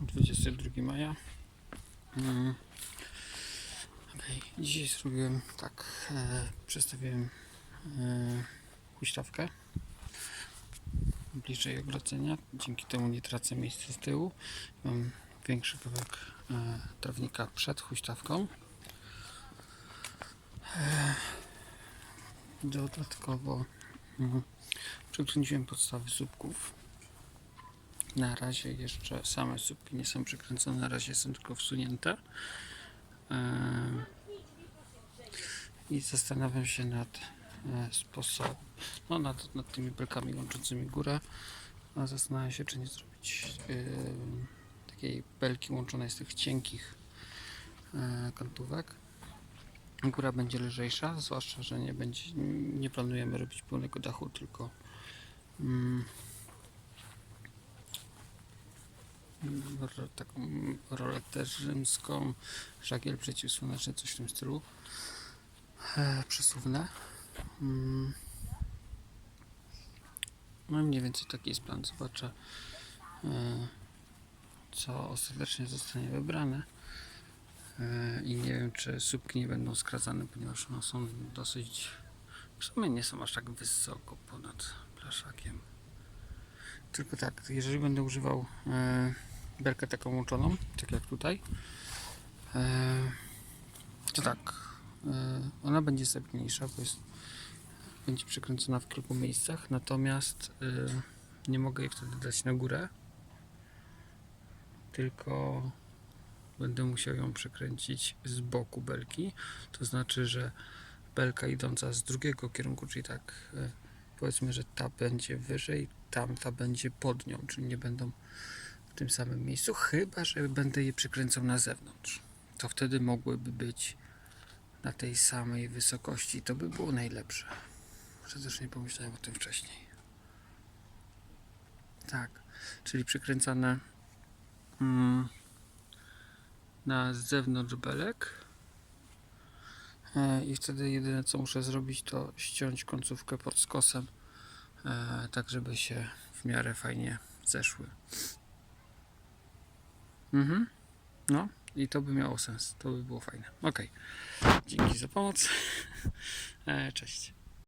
22 maja. Mm. Okej, Dzisiaj zrobiłem tak, e, przestawiłem e, huśtawkę bliżej ogrodzenia. Dzięki temu nie tracę miejsca z tyłu. Mam większy kawałek e, trawnika przed huśtawką. E, dodatkowo mm, podstawy słupków. Na razie jeszcze same słupki nie są przykręcone, na razie są tylko wsunięte. Eee, I zastanawiam się nad e, sposobem, no nad, nad tymi belkami łączącymi górę. Zastanawiam się, czy nie zrobić e, takiej belki łączonej z tych cienkich e, kantówek. Góra będzie lżejsza, zwłaszcza, że nie będzie, nie planujemy robić pełnego dachu, tylko mm, taką roletę rzymską, żagiel przeciwsłoneczny, coś w tym stylu. E, przesuwne. Mm. No mniej więcej taki jest plan. Zobaczę, e, co ostatecznie zostanie wybrane. E, I nie wiem, czy słupki nie będą skracane, ponieważ one są dosyć. W sumie nie są aż tak wysoko ponad blaszakiem. Tylko tak, jeżeli będę używał e, belkę taką łączoną, tak jak tutaj, e, to tak, e, ona będzie stabilniejsza, bo jest, będzie przykręcona w kilku miejscach, natomiast e, nie mogę jej wtedy dać na górę, tylko będę musiał ją przekręcić z boku belki, to znaczy, że belka idąca z drugiego kierunku, czyli tak powiedzmy, że ta będzie wyżej, tamta będzie pod nią, czyli nie będą tym samym miejscu, chyba że będę je przykręcał na zewnątrz. To wtedy mogłyby być na tej samej wysokości. To by było najlepsze. Że też nie pomyślałem o tym wcześniej. Tak, czyli przykręcane mm, na zewnątrz belek. E, I wtedy jedyne co muszę zrobić to ściąć końcówkę pod skosem, e, tak żeby się w miarę fajnie zeszły. Mhm. No i to by miało sens. To by było fajne. Ok. Dzięki za pomoc. E, Cześć.